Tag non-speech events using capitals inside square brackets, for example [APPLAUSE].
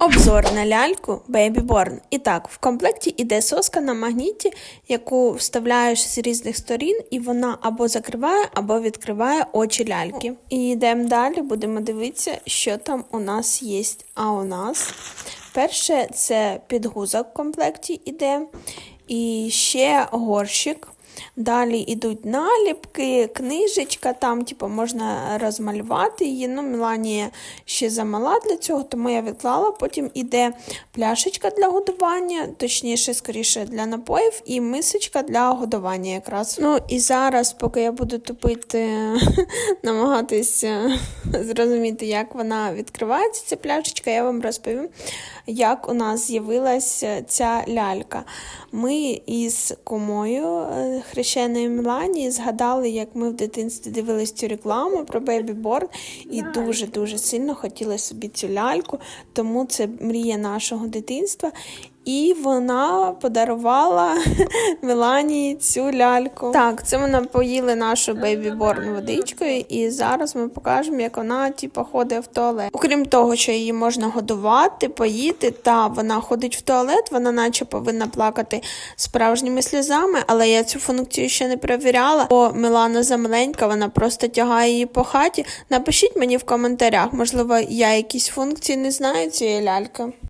Обзор на ляльку Baby Born. І так, в комплекті іде соска на магніті, яку вставляєш з різних сторін, і вона або закриває, або відкриває очі ляльки. І йдемо далі, будемо дивитися, що там у нас є. А у нас перше це підгузок в комплекті іде, і ще горщик. Далі йдуть наліпки, книжечка, там типу, можна розмалювати її. Ну, Меланія ще замала для цього, тому я відклала. Потім іде пляшечка для годування, точніше, скоріше для напоїв, і мисочка для годування якраз. Ну і зараз, поки я буду тупити, [LAUGHS] намагатися зрозуміти, як вона відкривається, ця пляшечка, я вам розповім, як у нас з'явилася ця лялька. Ми із кумою е, хрещеної Мелані згадали, як ми в дитинстві дивились цю рекламу про Born і дуже-дуже сильно хотіли собі цю ляльку, тому це мрія нашого дитинства. І вона подарувала [LAUGHS] Меланії цю ляльку. Так, це ми напоїли нашу Born водичкою, і зараз ми покажемо, як вона типу, ходить в туалет. Окрім того, що її можна годувати, поїти, та вона ходить в туалет, вона наче повинна плакати справжніми сльозами, але я цю функцію ще не перевіряла, бо Милана замаленька, вона просто тягає її по хаті. Напишіть мені в коментарях, можливо, я якісь функції не знаю цієї ляльки.